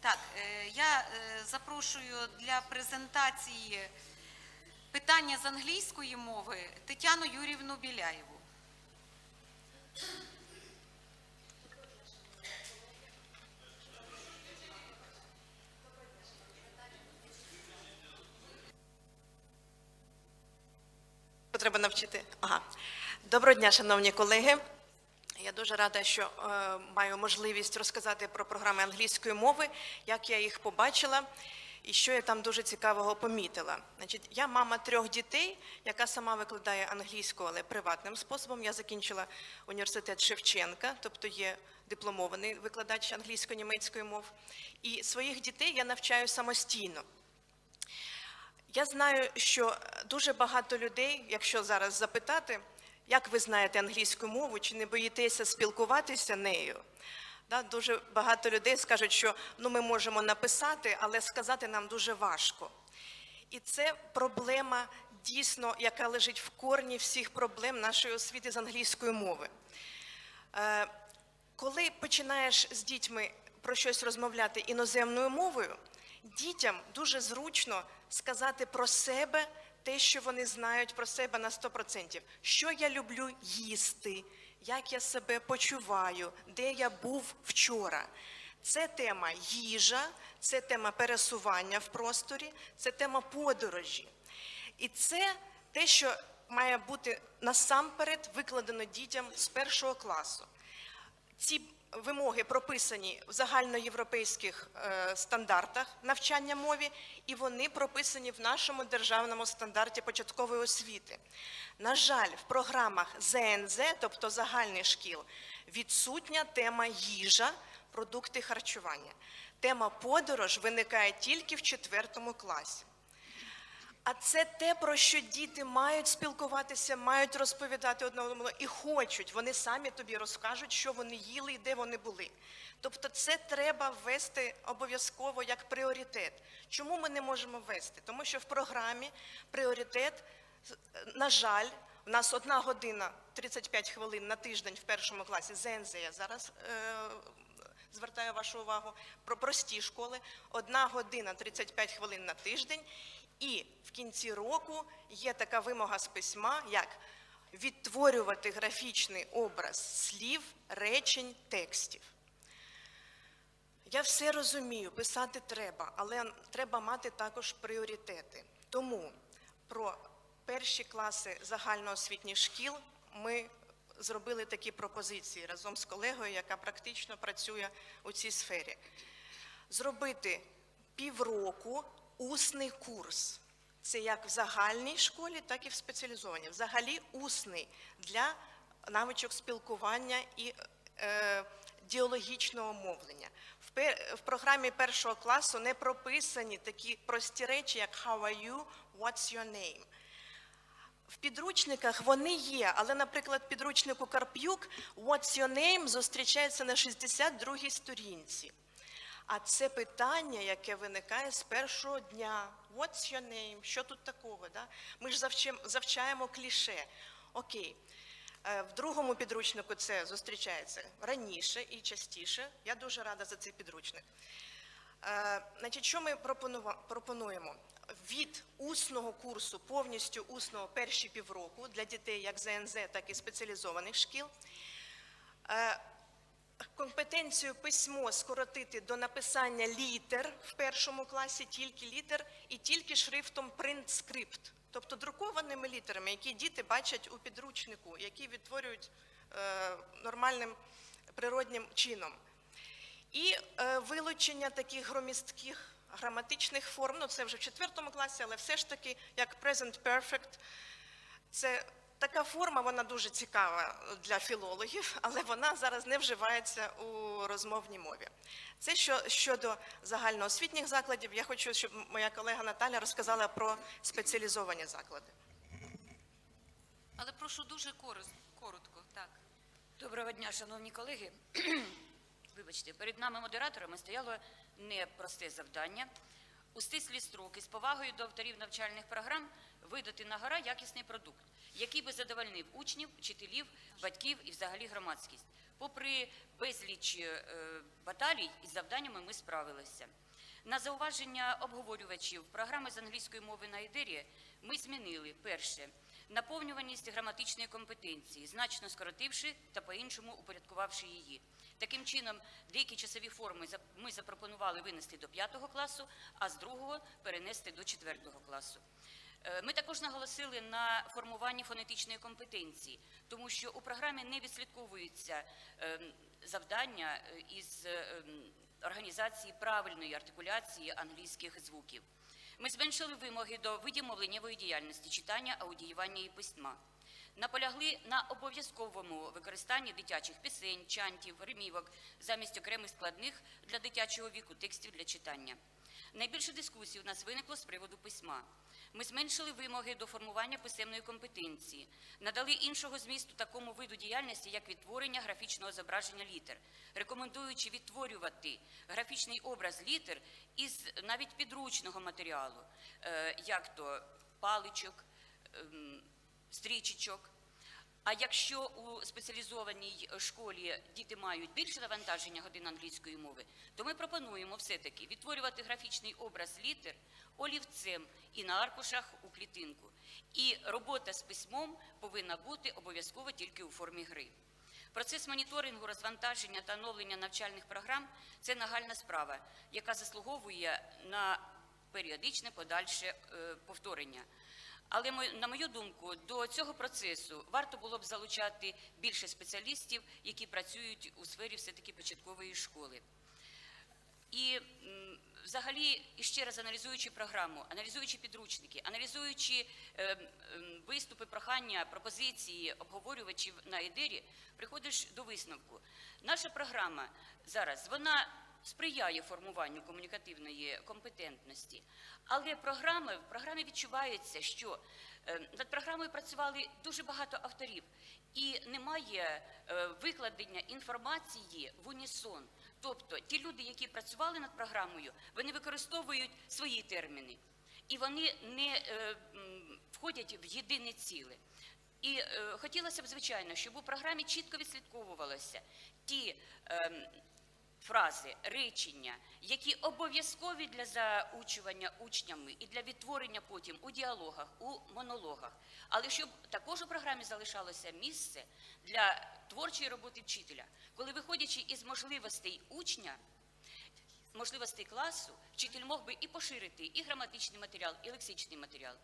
Так, е, я е, запрошую для презентації питання з англійської мови Тетяну Юрівну Біляєву. Треба навчити. Ага. Доброго дня, шановні колеги. Дуже рада, що е, маю можливість розказати про програми англійської мови, як я їх побачила і що я там дуже цікавого помітила. Значить, я мама трьох дітей, яка сама викладає англійську, але приватним способом. Я закінчила університет Шевченка, тобто є дипломований викладач англійсько-німецької мов. І своїх дітей я навчаю самостійно. Я знаю, що дуже багато людей, якщо зараз запитати, як ви знаєте англійську мову, чи не боїтеся спілкуватися нею, да, дуже багато людей скажуть, що ну, ми можемо написати, але сказати нам дуже важко. І це проблема дійсно, яка лежить в корні всіх проблем нашої освіти з англійської мови. Е, Коли починаєш з дітьми про щось розмовляти іноземною мовою, дітям дуже зручно сказати про себе те, що вони знають про себе на 100%. Що я люблю їсти, як я себе почуваю, де я був вчора. Це тема їжа, це тема пересування в просторі, це тема подорожі. І це те, що має бути насамперед викладено дітям з першого класу. Ці вимоги прописані в загальноєвропейських е, стандартах навчання мові, і вони прописані в нашому державному стандарті початкової освіти. На жаль, в програмах ЗНЗ, тобто загальних шкіл, відсутня тема їжа, продукти харчування. Тема подорож виникає тільки в четвертому класі. А це те, про що діти мають спілкуватися, мають розповідати одному і хочуть. Вони самі тобі розкажуть, що вони їли і де вони були. Тобто, це треба ввести обов'язково як пріоритет. Чому ми не можемо ввести? Тому що в програмі пріоритет, на жаль, у нас одна година 35 хвилин на тиждень в першому класі ЗНЗ. Я зараз е, звертаю вашу увагу про прості школи. Одна година 35 хвилин на тиждень. І в кінці року є така вимога з письма, як відтворювати графічний образ слів, речень, текстів. Я все розумію, писати треба, але треба мати також пріоритети. Тому про перші класи загальноосвітніх шкіл ми зробили такі пропозиції разом з колегою, яка практично працює у цій сфері. Зробити півроку усний курс. Це як в загальній школі, так і в спеціалізованій. Взагалі усний для навичок спілкування і е, діалогічного мовлення. В, в програмі першого класу не прописані такі прості речі, як «How are you?», «What's your name?». В підручниках вони є, але, наприклад, підручнику Карп'юк «What's your name?» зустрічається на 62-й сторінці. А це питання, яке виникає з першого дня. What's your name? Що тут такого? Да? Ми ж завчаємо, кліше. Окей. Е, В другому підручнику це зустрічається раніше і частіше. Я дуже рада за цей підручник. Е, Значить, що ми пропонуємо? Від усного курсу, повністю усного перші півроку для дітей як ЗНЗ, так і спеціалізованих шкіл. Е, компетенцію письмо скоротити до написання літер в першому класі, тільки літер і тільки шрифтом принтскрипт, тобто друкованими літерами, які діти бачать у підручнику, які відтворюють е, нормальним природнім чином. І е, вилучення таких громістких граматичних форм, ну це вже в четвертому класі, але все ж таки як present perfect, це така форма, вона дуже цікава для філологів, але вона зараз не вживається у розмовній мові. Це що, щодо загальноосвітніх закладів. Я хочу, щоб моя колега Наталя розказала про спеціалізовані заклади. Але прошу дуже коротко. Так. Доброго дня, шановні колеги. Вибачте, перед нами модераторами стояло непросте завдання у стислі строки з повагою до авторів навчальних програм видати на гора якісний продукт, який би задовольнив учнів, вчителів, батьків і взагалі громадськість. Попри безліч е, баталій із завданнями ми справилися. На зауваження обговорювачів програми з англійської мови на ІДЕРІ ми змінили перше наповнюваність граматичної компетенції, значно скоротивши та по-іншому упорядкувавши її. Таким чином, деякі часові форми ми запропонували винести до 5 класу, а з другого перенести до 4 класу. Е, Ми також наголосили на формуванні фонетичної компетенції, тому що у програмі не відслідковуються ем, завдання е, із ем, організації правильної артикуляції англійських звуків. Ми зменшили вимоги до видімовленнєвої діяльності, читання, аудіювання і письма. Наполягли на обов'язковому використанні дитячих пісень, чантів, римівок замість окремих складних для дитячого віку текстів для читання. Найбільше дискусій у нас виникло з приводу письма. Ми зменшили вимоги до формування писемної компетенції, надали іншого змісту такому виду діяльності, як відтворення графічного зображення літер, рекомендуючи відтворювати графічний образ літер із навіть підручного матеріалу, е, як то паличок, ем, стрічечок. А якщо у спеціалізованій школі діти мають більше навантаження годин англійської мови, то ми пропонуємо все-таки відтворювати графічний образ літер олівцем і на аркушах у клітинку. І робота з письмом повинна бути обов'язково тільки у формі гри. Процес моніторингу, розвантаження та оновлення навчальних програм це нагальна справа, яка заслуговує на періодичне подальше е, повторення. Але на мою думку, до цього процесу варто було б залучати більше спеціалістів, які працюють у сфері все-таки початкової школи. І взагалі, ще раз аналізуючи програму, аналізуючи підручники, аналізуючи е, виступи, прохання, пропозиції обговорювачів на ідері, приходиш до висновку. Наша програма зараз вона сприяє формуванню комунікативної компетентності, але програми, в програмі відчувається, що е, над програмою працювали дуже багато авторів, і немає е, викладення інформації в унісон. Тобто ті люди, які працювали над програмою, вони використовують свої терміни, і вони не е, входять в єдине ціле. І е, хотілося б, звичайно, щоб у програмі чітко відслідковувалося ті ем, фрази, речення, які обов'язкові для заучування учнями і для відтворення потім у діалогах, у монологах. Але щоб також у програмі залишалося місце для творчої роботи вчителя, коли виходячи із можливостей учня, можливостей класу, вчитель мог би і поширити і граматичний матеріал, і лексичний матеріал,